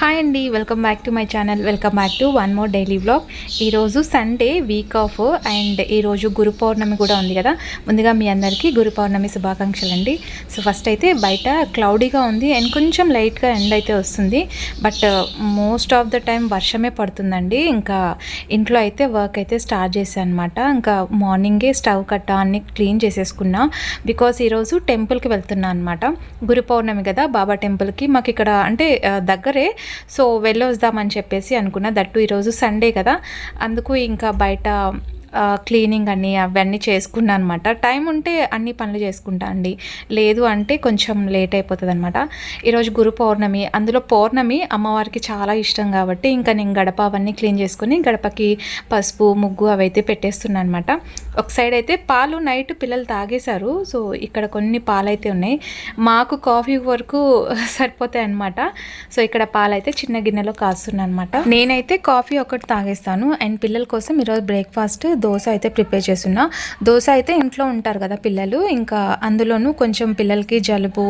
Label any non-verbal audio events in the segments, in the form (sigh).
Hi అండి welcome back to my channel welcome back to one more daily vlog ఈరోజు Sunday week off and ఈరోజు గురు పౌర్ణమి కూడా ఉంది కదా. ముందుగా మీ అందరికీ గురు పౌర్ణమి శుభాకాంక్షలు అండి సో ఫస్ట్ అయితే బయట క్లౌడీగా ఉంది అండ్ కొంచెం లైట్గా ఎండ్ అయితే వస్తుంది. But most of the time వర్షమే పడుతుందండి. ఇంకా ఇంట్లో అయితే వర్క్ అయితే స్టార్ట్ చేశాను అనమాట ఇంకా మార్నింగే స్టవ్ కట్ట అన్ని క్లీన్ చేసేసుకున్నా. బికాస్ ఈరోజు టెంపుల్కి వెళ్తున్నా అనమాట గురు పౌర్ణమి కదా బాబా టెంపుల్కి మాకు ఇక్కడ అంటే uh, దగ్గరే సో వెళ్ళొద్దామని చెప్పేసి అనుకున్నా. దట్టు ఈరోజు సండే కదా. అందుకు ఇంకా బయట క్లీనింగ్ అని అవన్నీ చేసుకున్నాను అనమాట టైం ఉంటే అన్ని పనులు చేసుకుంటా అండి. లేదు అంటే కొంచెం లేట్ అయిపోతుంది అనమాట ఈరోజు గురు పౌర్ణమి అందులో పౌర్ణమి అమ్మవారికి చాలా ఇష్టం కాబట్టి ఇంకా నేను గడప అవన్నీ క్లీన్ చేసుకుని గడపకి పసుపు ముగ్గు అవైతే పెట్టేస్తున్నాను అనమాట ఒక సైడ్ అయితే పాలు నైట్ పిల్లలు తాగేశారు. సో ఇక్కడ కొన్ని పాలు అయితే ఉన్నాయి. మాకు కాఫీ వరకు (laughs) సరిపోతాయి అనమాట సో ఇక్కడ పాలు అయితే చిన్న గిన్నెలో కాస్తున్నాను అనమాట నేనైతే కాఫీ ఒకటి తాగేస్తాను. అండ్ పిల్లల కోసం ఈరోజు బ్రేక్ఫాస్ట్ దోశ అయితే ప్రిపేర్ చేస్తున్నా. దోశ అయితే ఇంట్లో ఉంటారు కదా పిల్లలు. ఇంకా అందులోనూ కొంచెం పిల్లలకి జలుబు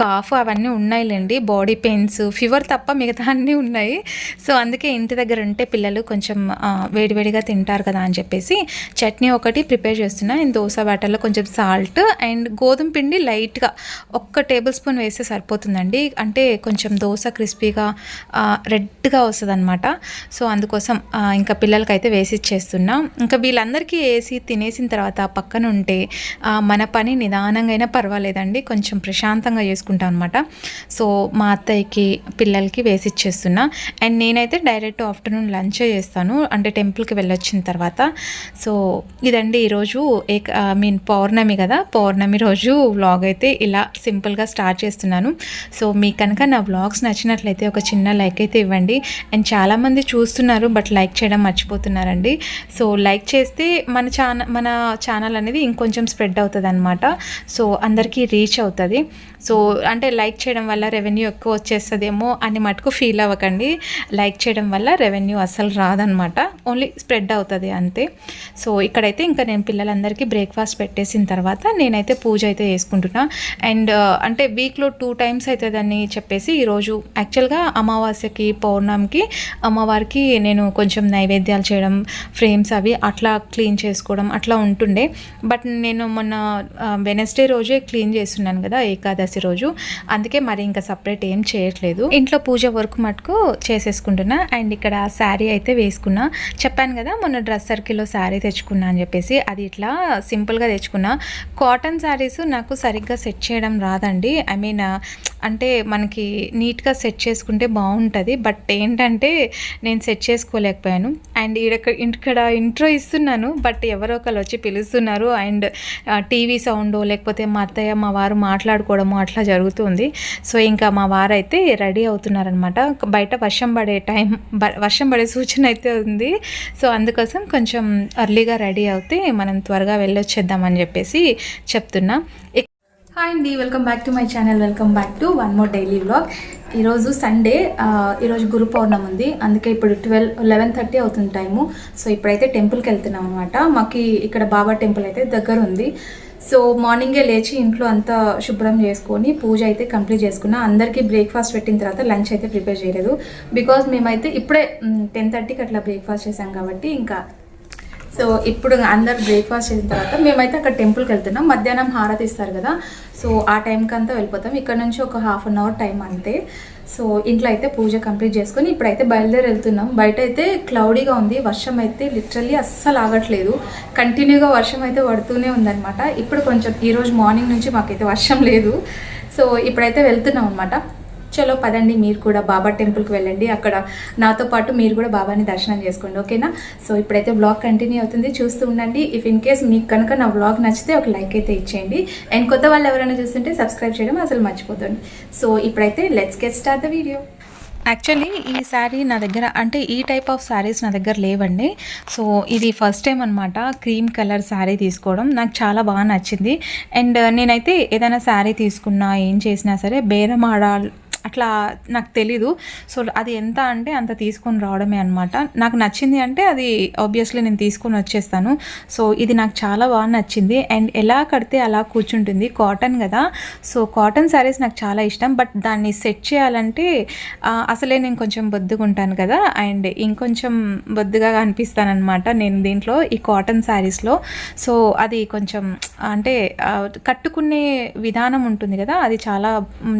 కాఫ్ అవన్నీ ఉన్నాయిలేండి. బాడీ పెయిన్స్ ఫీవర్ తప్ప మిగతా అన్నీ ఉన్నాయి. సో అందుకే ఇంటి దగ్గర ఉంటే పిల్లలు కొంచెం వేడివేడిగా తింటారు కదా అని చెప్పేసి చట్నీ ఒకటి ప్రిపేర్ చేస్తున్నా. అండ్ దోశ బ్యాటర్లో కొంచెం సాల్ట్ అండ్ గోధుమ పిండి లైట్గా ఒక్క టేబుల్ స్పూన్ వేస్తే సరిపోతుందండి. అంటే కొంచెం దోశ క్రిస్పీగా రెడ్గా వస్తుంది అనమాట సో అందుకోసం ఇంకా పిల్లలకైతే వేసి ఇచ్చేస్తున్నా. ఇంకా వీళ్ళందరికీ వేసి తినేసిన తర్వాత పక్కన ఉంటే మన పని నిదానంగా అయినా పర్వాలేదండి. కొంచెం ప్రశాంతంగా చేసుకుంటాం అనమాట సో మా అత్తయ్యకి పిల్లలకి వేసి ఇచ్చేస్తున్నా అండ్ నేనైతే డైరెక్ట్ ఆఫ్టర్నూన్ లంచ్ చేస్తాను. అంటే టెంపుల్కి వెళ్ళొచ్చిన తర్వాత. సో ఇదండి ఈరోజు ఏక ఐ మీన్ పౌర్ణమి కదా. పౌర్ణమి రోజు వ్లాగ్ అయితే ఇలా సింపుల్గా స్టార్ట్ చేస్తున్నాను. సో మీకు కనుక నా వ్లాగ్స్ నచ్చినట్లయితే ఒక చిన్న లైక్ అయితే ఇవ్వండి. అండ్ చాలామంది చూస్తున్నారు బట్ లైక్ చేయడం మర్చిపోతున్నారండి. సో లైక్ లైక్ చేస్తే మన ఛానల్ మన ఛానల్ అనేది ఇంకొంచెం స్ప్రెడ్ అవుతుంది అనమాట సో అందరికీ రీచ్ అవుతుంది. సో అంటే లైక్ చేయడం వల్ల రెవెన్యూ ఎక్కువ వచ్చేస్తుందేమో అని మటుకు ఫీల్ అవ్వకండి. లైక్ చేయడం వల్ల రెవెన్యూ అస్సలు రాదనమాట ఓన్లీ స్ప్రెడ్ అవుతుంది అంతే. సో ఇక్కడైతే ఇంకా నేను పిల్లలందరికీ బ్రేక్ఫాస్ట్ పెట్టేసిన తర్వాత నేనైతే పూజ అయితే చేసుకుంటున్నా. అండ్ అంటే వీక్లో టూ టైమ్స్ అవుతుందని చెప్పేసి ఈరోజు యాక్చువల్గా అమావాస్యకి పౌర్ణమికి అమ్మవారికి నేను కొంచెం నైవేద్యాలు చేయడం ఫ్రేమ్స్ అవి అట్లా క్లీన్ చేసుకోవడం అట్లా ఉంటుండే. బట్ నేను మొన్న వెనస్డే రోజే క్లీన్ చేస్తున్నాను కదా ఏకాదశి రోజు. అందుకే మరి ఇంకా సపరేట్ ఏం చేయట్లేదు. ఇంట్లో పూజ వర్క్ మటుకు చేసేసుకుంటున్నా. అండ్ ఇక్కడ శారీ అయితే వేసుకున్నా. చెప్పాను కదా మొన్న డ్రెస్ సర్కిల్లో శారీ తెచ్చుకున్నా అని చెప్పేసి. అది ఇట్లా సింపుల్గా తెచ్చుకున్నా. కాటన్ శారీస్ నాకు సరిగ్గా సెట్ చేయడం రాదండి. ఐ మీన్ అంటే మనకి నీట్గా సెట్ చేసుకుంటే బాగుంటుంది బట్ ఏంటంటే నేను సెట్ చేసుకోలేకపోయాను. అండ్ ఇక్కడ ఇక్కడ ఇంట్రో ఇస్తున్నాను. బట్ ఎవరో ఒకరు వచ్చి పిలుస్తున్నారు. అండ్ టీవీ సౌండ్ లేకపోతే మా అత్తయ్య మా వారు మాట్లాడుకోవడము అట్లా జరుగుతుంది. సో ఇంకా మా వారు అయితే రెడీ అవుతున్నారనమాట. బయట వర్షం పడే టైం బ- వర్షం పడే సూచన అయితే ఉంది. సో అందుకోసం కొంచెం అర్లీగా రెడీ అవుతే మనం త్వరగా వెళ్ళొచ్చేద్దామని చెప్పేసి చెప్తున్నా. హాయ్ అండి welcome back to my channel welcome back to one more daily vlog ఈరోజు సండే ఈరోజు గురు పౌర్ణమి ఉంది. అందుకే ఇప్పుడు ట్వెల్వ్ లెవెన్ థర్టీ అవుతుంది టైము సో ఇప్పుడైతే టెంపుల్కి వెళ్తున్నాం అనమాట మాకు ఇక్కడ బాబా టెంపుల్ అయితే దగ్గర ఉంది. సో మార్నింగే లేచి ఇంట్లో అంతా శుభ్రం చేసుకొని పూజ అయితే కంప్లీట్ చేసుకున్నా. అందరికీ బ్రేక్ఫాస్ట్ పెట్టిన తర్వాత లంచ్ అయితే ప్రిపేర్ చేయలేదు. బికాజ్ మేమైతే ఇప్పుడే టెన్ థర్టీకి అట్లా బ్రేక్ఫాస్ట్ చేసాం కాబట్టి ఇంకా సో ఇప్పుడు అందరు బ్రేక్ఫాస్ట్ చేసిన తర్వాత మేమైతే అక్కడ టెంపుల్కి వెళ్తున్నాం. మధ్యాహ్నం హారతి ఇస్తారు కదా. సో ఆ టైంకి అంతా వెళ్ళిపోతాం. ఇక్కడ నుంచి ఒక హాఫ్ అన్ అవర్ టైం అంతే. సో ఇంట్లో అయితే పూజ కంప్లీట్ చేసుకొని ఇప్పుడైతే బయలుదేరి వెళ్తున్నాం. బయట అయితే క్లౌడీగా ఉంది. వర్షం అయితే లిటరల్లీ అస్సలు ఆగట్లేదు. కంటిన్యూగా వర్షం అయితే పడుతూనే ఉందన్నమాట. ఇప్పుడు కొంచెం ఈరోజు మార్నింగ్ నుంచి మాకైతే వర్షం లేదు. సో ఇప్పుడైతే వెళ్తున్నాం అనమాట చలో పదండి మీరు కూడా బాబా టెంపుల్కి వెళ్ళండి. అక్కడ నాతో పాటు మీరు కూడా బాబాని దర్శనం చేసుకోండి ఓకేనా? సో ఇప్పుడైతే బ్లాగ్ కంటిన్యూ అవుతుంది. చూస్తూ ఉండండి. ఇఫ్ ఇన్ కేస్ మీకు కనుక నా బ్లాగ్ నచ్చితే ఒక లైక్ అయితే ఇచ్చేయండి. అండ్ కొత్త వాళ్ళు ఎవరైనా చూస్తుంటే సబ్స్క్రైబ్ చేయడం అసలు మర్చిపోతుంది సో ఇప్పుడైతే let's get start the video actually ఈ శారీ నా దగ్గర అంటే ఈ టైప్ ఆఫ్ శారీస్ నా దగ్గర లేవండి. సో ఇది ఫస్ట్ టైం అనమాట క్రీమ్ కలర్ శారీ తీసుకోవడం. నాకు చాలా బాగా నచ్చింది. అండ్ నేనైతే ఏదైనా శారీ తీసుకున్నా ఏం చేసినా సరే బేరం ఆడాలి అట్లా నాకు తెలీదు. సో అది ఎంత అంటే అంత తీసుకొని రావడమే అనమాట నాకు నచ్చింది అంటే అది ఆబ్వియస్లీ నేను తీసుకొని వచ్చేస్తాను. సో ఇది నాకు చాలా బాగా నచ్చింది. అండ్ ఎలా కడితే అలా కూర్చుంటుంది. కాటన్ కదా. సో కాటన్ శారీస్ నాకు చాలా ఇష్టం. బట్ దాన్ని సెట్ చేయాలంటే అసలే నేను కొంచెం బొద్దుగా ఉంటాను కదా. అండ్ ఇంకొంచెం బొద్దుగా అనిపిస్తానమాట నేను దీంట్లో ఈ కాటన్ శారీస్లో సో అది కొంచెం అంటే కట్టుకునే విధానం ఉంటుంది కదా. అది చాలా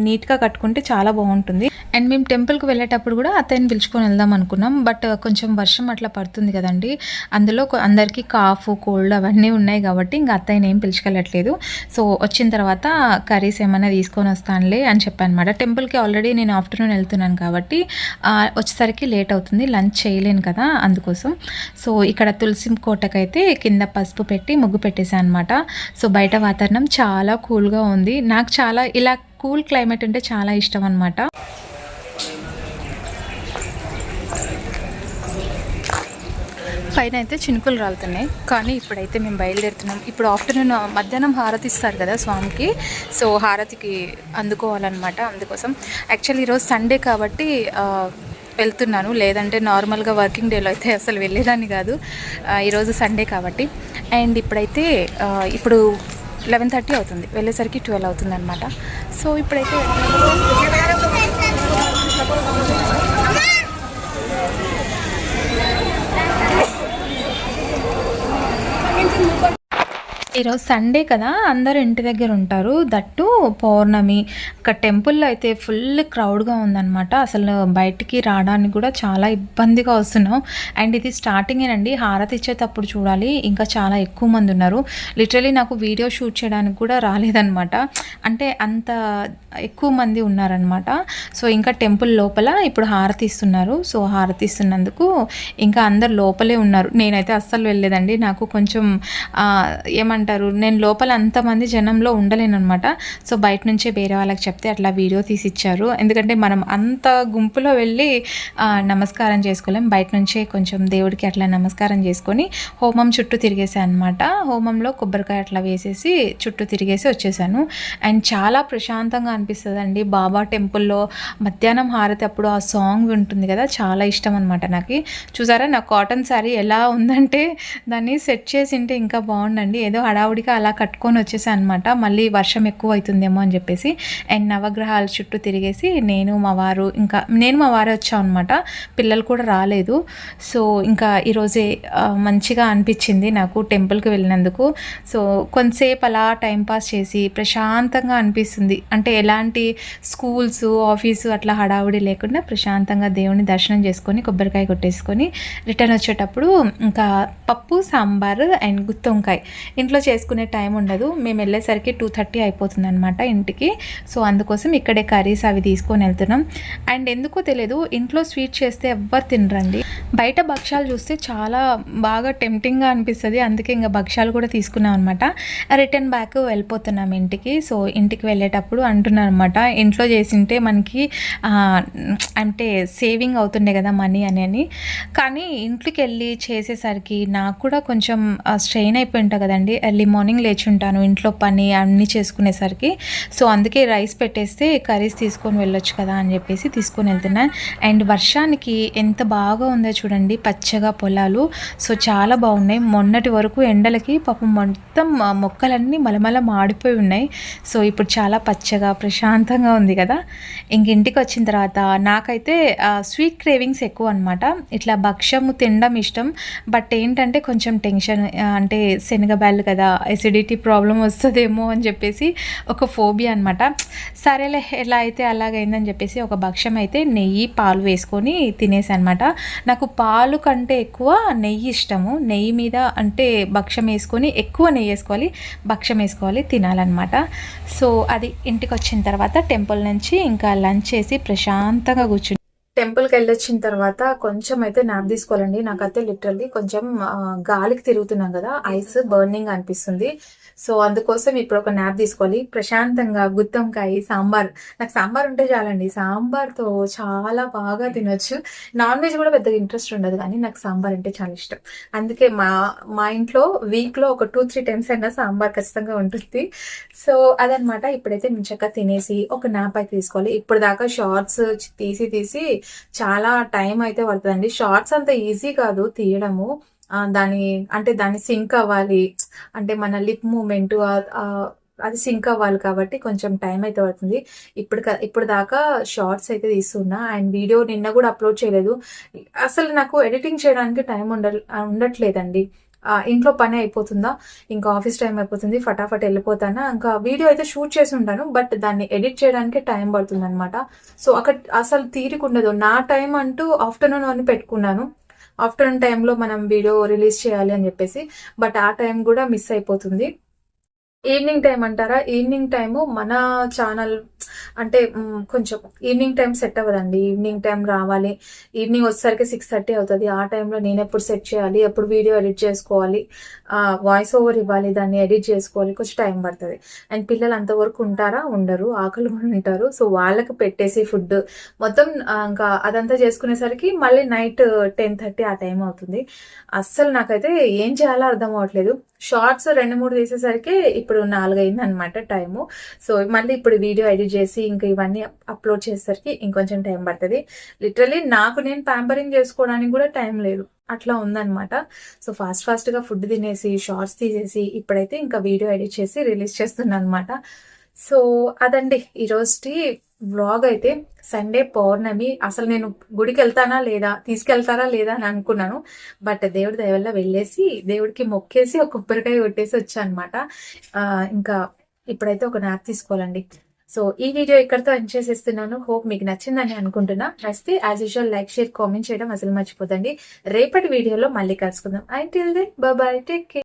నీట్గా కట్టుకుంటే చాలా బాగుంటుంది. అండ్ మేము టెంపుల్కి వెళ్ళేటప్పుడు కూడా అతన్ని పిలుచుకొని వెళ్దాం అనుకున్నాం. బట్ కొంచెం వర్షం అట్లా పడుతుంది కదండి. అందులో అందరికీ కాఫ్ కోల్డ్ అవన్నీ ఉన్నాయి కాబట్టి ఇంకా అత్తయ్యని ఏం పిలుచుకెళ్ళట్లేదు. సో వచ్చిన తర్వాత కర్రీస్ ఏమైనా తీసుకొని వస్తానులే అని చెప్పాను అనమాట టెంపుల్కి ఆల్రెడీ నేను ఆఫ్టర్నూన్ వెళ్తున్నాను కాబట్టి వచ్చేసరికి లేట్ అవుతుంది. లంచ్ చేయలేను కదా అందుకోసం. సో ఇక్కడ తులసి కోటకైతే కింద పసుపు పెట్టి ముగ్గు పెట్టేశాను అనమాట సో బయట వాతావరణం చాలా కూల్గా ఉంది. నాకు చాలా ఇలా కూల్ క్లైమేట్ అంటే చాలా ఇష్టం అనమాట పైన అయితే చినుకులు రాలుతున్నాయి. కానీ ఇప్పుడైతే మేము బయలుదేరుతున్నాం. ఇప్పుడు ఆఫ్టర్నూన్ మధ్యాహ్నం హారతి ఇస్తారు కదా స్వామికి. సో హారతికి అందుకోవాలన్నమాట. అందుకోసం యాక్చువల్లీ ఈరోజు సండే కాబట్టి వెళ్తున్నాను. లేదంటే నార్మల్గా వర్కింగ్ డేలో అయితే అసలు వెళ్ళేదాన్ని కాదు. ఈరోజు సండే కాబట్టి. అండ్ ఇప్పుడైతే ఇప్పుడు లెవెన్ థర్టీ అవుతుంది. వెళ్ళేసరికి ట్వెల్వ్ అవుతుంది అనమాట సో ఇప్పుడైతే ఈరోజు సండే కదా అందరు ఇంటి దగ్గర ఉంటారు. దట్టు పౌర్ణమి. ఒక టెంపుల్లో అయితే ఫుల్ క్రౌడ్గా ఉందన్నమాట. అసలు బయటికి రావడానికి కూడా చాలా ఇబ్బందిగా వస్తున్నాం. అండ్ ఇది స్టార్టింగేనండి హారతి ఇచ్చేటప్పుడు చూడాలి. ఇంకా చాలా ఎక్కువ మంది ఉన్నారు. లిటరలీ నాకు వీడియో షూట్ చేయడానికి కూడా రాలేదన్నమాట. అంటే అంత ఎక్కువ మంది ఉన్నారనమాట సో ఇంకా టెంపుల్ లోపల ఇప్పుడు హారతి ఇస్తున్నారు. సో హారతి ఇస్తున్నందుకు ఇంకా అందరు లోపలే ఉన్నారు. నేనైతే అస్సలు వెళ్ళలేదండి. నాకు కొంచెం ఆ, అంటారు. నేను లోపల అంతమంది జనంలో ఉండలేనమాట సో బయట నుంచే వేరే వాళ్ళకి చెప్తే అట్లా వీడియో తీసి ఇచ్చారు ఎందుకంటే మనం అంత గుంపులో వెళ్ళి నమస్కారం చేసుకోలేం. బయట నుంచే కొంచెం దేవుడికి అట్లా నమస్కారం చేసుకొని హోమం చుట్టూ తిరిగేసాను అనమాట హోమంలో కొబ్బరికాయ అట్లా వేసేసి చుట్టూ తిరిగేసి వచ్చేసాను. అండ్ చాలా ప్రశాంతంగా అనిపిస్తుంది అండి బాబా టెంపుల్లో మధ్యాహ్నం హారతి అప్పుడు ఆ సాంగ్ ఉంటుంది కదా చాలా ఇష్టం అనమాట నాకు. చూసారా? నా కాటన్ శారీ ఎలా ఉందంటే దాన్ని సెట్ చేసి ఉంటే ఇంకా బాగుండండి. ఏదో హడావుడిగా అలా కట్టుకొని వచ్చేసాను అనమాట మళ్ళీ వర్షం ఎక్కువ అవుతుందేమో అని చెప్పేసి అండ్ నవగ్రహాల చుట్టూ తిరిగేసి నేను మా వారు ఇంకా నేను మా వారే వచ్చాం అనమాట పిల్లలు కూడా రాలేదు. సో ఇంకా ఈరోజే మంచిగా అనిపించింది నాకు టెంపుల్కి వెళ్ళినందుకు. సో కొంతసేపు అలా టైంపాస్ చేసి ప్రశాంతంగా అనిపిస్తుంది. అంటే ఎలాంటి స్కూల్స్ ఆఫీసు అట్లా హడావుడి లేకుండా ప్రశాంతంగా దేవుని దర్శనం చేసుకొని కొబ్బరికాయ కొట్టేసుకొని రిటర్న్ వచ్చేటప్పుడు ఇంకా పప్పు సాంబార్ అండ్ గుత్తి వంకాయ ఇంట్లో చేసుకునే టైం ఉండదు. మేము వెళ్ళేసరికి టూ థర్టీ అయిపోతుంది అనమాట ఇంటికి. సో అందుకోసం ఇక్కడే కర్రీస్ అవి తీసుకొని వెళ్తున్నాం. అండ్ ఎందుకో తెలియదు ఇంట్లో స్వీట్ చేస్తే ఎవ్వరు తినరండి. బయట భక్ష్యాలు చూస్తే చాలా బాగా టెంప్టింగ్గా అనిపిస్తుంది. అందుకే ఇంకా భక్ష్యాలు కూడా తీసుకున్నాం అనమాట రిటర్న్ బ్యాక్ వెళ్ళిపోతున్నాం ఇంటికి. సో ఇంటికి వెళ్ళేటప్పుడు అంటున్నాను అనమాట ఇంట్లో చేసింటే మనకి అంటే సేవింగ్ అవుతుండే కదా మనీ అని అని. కానీ ఇంట్లోకి వెళ్ళి చేసేసరికి నాకు కూడా కొంచెం స్ట్రెయిన్ అయిపోయి ఉంటా కదండి. ఎర్లీ మార్నింగ్ లేచి ఉంటాను. ఇంట్లో పని అన్నీ చేసుకునేసరికి. సో అందుకే రైస్ పెట్టేస్తే కర్రీస్ తీసుకొని వెళ్ళొచ్చు కదా అని చెప్పేసి తీసుకొని వెళ్తున్నాను అండ్ వర్షానికి ఎంత బాగా ఉందో చూడండి పచ్చగా పొలాలు. సో చాలా బాగున్నాయి. మొన్నటి వరకు ఎండలకి పాపం మొత్తం మొక్కలన్నీ మలమల మాడిపోయి ఉన్నాయి. సో ఇప్పుడు చాలా పచ్చగా ప్రశాంతంగా ఉంది కదా. ఇంక ఇంటికి వచ్చిన తర్వాత నాకైతే స్వీట్ క్రేవింగ్స్ ఎక్కువ అనమాట ఇట్లా భక్ష్యము తినడం ఇష్టం. బట్ ఏంటంటే కొంచెం టెన్షన్ అంటే శనగబ్యాలు కదా ఎసిడిటీ ప్రాబ్లం వస్తుందేమో అని చెప్పేసి ఒక ఫోబియా అనమాట సరేలే ఎలా అయితే అలాగైందని చెప్పేసి ఒక భక్ష్యం అయితే నెయ్యి పాలు వేసుకొని తినేసి అనమాట నాకు పాలు కంటే ఎక్కువ నెయ్యి ఇష్టము. నెయ్యి మీద అంటే భక్ష్యం వేసుకొని ఎక్కువ నెయ్యి వేసుకోవాలి భక్ష్యం వేసుకోవాలి తినాలన్నమాట. సో అది ఇంటికి వచ్చిన తర్వాత టెంపుల్ నుంచి ఇంకా లంచ్ చేసి ప్రశాంతంగా కూర్చుని టెంపుల్కి వెళ్ళొచ్చిన తర్వాత కొంచెం అయితే నాప్ తీసుకోవాలండి. నాకైతే లిటరల్లీ కొంచెం గాలికి తిరుగుతున్నాం కదా ఐస్ బర్నింగ్ అనిపిస్తుంది. సో అందుకోసం ఇప్పుడు ఒక నాప్ తీసుకోవాలి. ప్రశాంతంగా గుత్తొంకాయ సాంబార్. నాకు సాంబార్ ఉంటే చాలండి. సాంబార్తో చాలా బాగా తినొచ్చు. నాన్ వెజ్ కూడా పెద్దగా ఇంట్రెస్ట్ ఉండదు కానీ నాకు సాంబార్ అంటే చాలా ఇష్టం. అందుకే మా మా ఇంట్లో వీక్లో ఒక టూ త్రీ టైమ్స్ అయినా సాంబార్ ఖచ్చితంగా ఉంటుంది. సో అదనమాట ఇప్పుడైతే నేను చక్కగా తినేసి ఒక నాప్ అయితే తీసుకోవాలి. ఇప్పుడు దాకా షార్ట్స్ తీసి తీసి చాలా టైం అయితే పడుతుందండి. షార్ట్స్ అంత ఈజీ కాదు తీయడము. దాని అంటే దాన్ని సింక్ అవ్వాలి. అంటే మన లిప్ మూమెంట్ అది సింక్ అవ్వాలి కాబట్టి కొంచెం టైం అయితే పడుతుంది. ఇప్పుడు ఇప్పుడు దాకా షార్ట్స్ అయితే తీస్తున్నా. అండ్ వీడియో నిన్న కూడా అప్లోడ్ చేయలేదు. అసలు నాకు ఎడిటింగ్ చేయడానికి టైం ఉండ ఉండట్లేదండి. ఇంట్లో పని అయిపోతుందా? ఇంకా ఆఫీస్ టైం అయిపోతుంది. ఫటాఫట్ వెళ్ళిపోతానా? ఇంకా వీడియో అయితే షూట్ చేసి ఉంటాను. బట్ దాన్ని ఎడిట్ చేయడానికి టైం పడుతుంది అనమాట సో అక్కడ అసలు తీరిక ఉండదు. నా టైం అంటూ ఆఫ్టర్నూన్ అని పెట్టుకున్నాను. ఆఫ్టర్నూన్ టైంలో మనం వీడియో రిలీజ్ చేయాలి అని చెప్పేసి బట్ ఆ టైం కూడా మిస్ అయిపోతుంది. ఈవినింగ్ టైం అంటారా? ఈవినింగ్ టైము మన ఛానల్ అంటే కొంచెం ఈవినింగ్ టైం సెట్ అవ్వదండి. ఈవినింగ్ టైం రావాలి. ఈవినింగ్ వచ్చేసరికి సిక్స్ థర్టీ అవుతుంది. ఆ టైంలో నేను ఎప్పుడు సెట్ చేయాలి? ఎప్పుడు వీడియో ఎడిట్ చేసుకోవాలి? వాయిస్ ఓవర్ ఇవ్వాలి. దాన్ని ఎడిట్ చేసుకోవాలి. కొంచెం టైం పడుతుంది. అండ్ పిల్లలు అంతవరకు ఉంటారా? ఉండరు. ఆకలి కూడా ఉంటారు. సో వాళ్ళకి పెట్టేసి ఫుడ్ మొత్తం ఇంకా అదంతా చేసుకునేసరికి మళ్ళీ నైట్ టెన్ థర్టీ ఆ టైం అవుతుంది. అస్సలు నాకైతే ఏం చేయాలో అర్థం అవ్వట్లేదు. షార్ట్స్ రెండు మూడు తీసేసరికి ఇప్పుడు నాలుగు అయింది అనమాట టైము. సో మళ్ళీ ఇప్పుడు వీడియో ఎడిట్ చేసి ఇంకా ఇవన్నీ అప్లోడ్ చేసేసరికి ఇంకొంచెం టైం పడుతుంది. లిటరలీ నాకు నేను ప్యాంపరింగ్ చేసుకోవడానికి కూడా టైం లేదు. అట్లా ఉందన్నమాట. సో ఫాస్ట్ ఫాస్ట్గా ఫుడ్ తినేసి షార్ట్స్ తీసేసి ఇప్పుడైతే ఇంకా వీడియో ఎడిట్ చేసి రిలీజ్ చేస్తున్నాను అనమాట సో అదండి ఈరోజుటి వ్లాగ్ అయితే సండే పౌర్ణమి. అసలు నేను గుడికి వెళ్తానా లేదా తీసుకెళ్తారా లేదా అని అనుకున్నాను. బట్ దేవుడి దయవల్ల వెళ్ళేసి దేవుడికి మొక్కేసి ఒక కొబ్బరికాయ కొట్టేసి వచ్చా అనమాట ఇంకా ఇప్పుడైతే ఒక నాప్ తీసుకోవాలండి. సో ఈ వీడియో ఇక్కడతో ఎండ్ చేసేస్తున్నాను. హోప్ మీకు నచ్చిందని అనుకుంటున్నా. నచ్చితే as usual like share comment చేయడం అసలు మర్చిపోదండి రేపటి వీడియోలో మళ్ళీ కలుసుకుందాం. I till then bye take care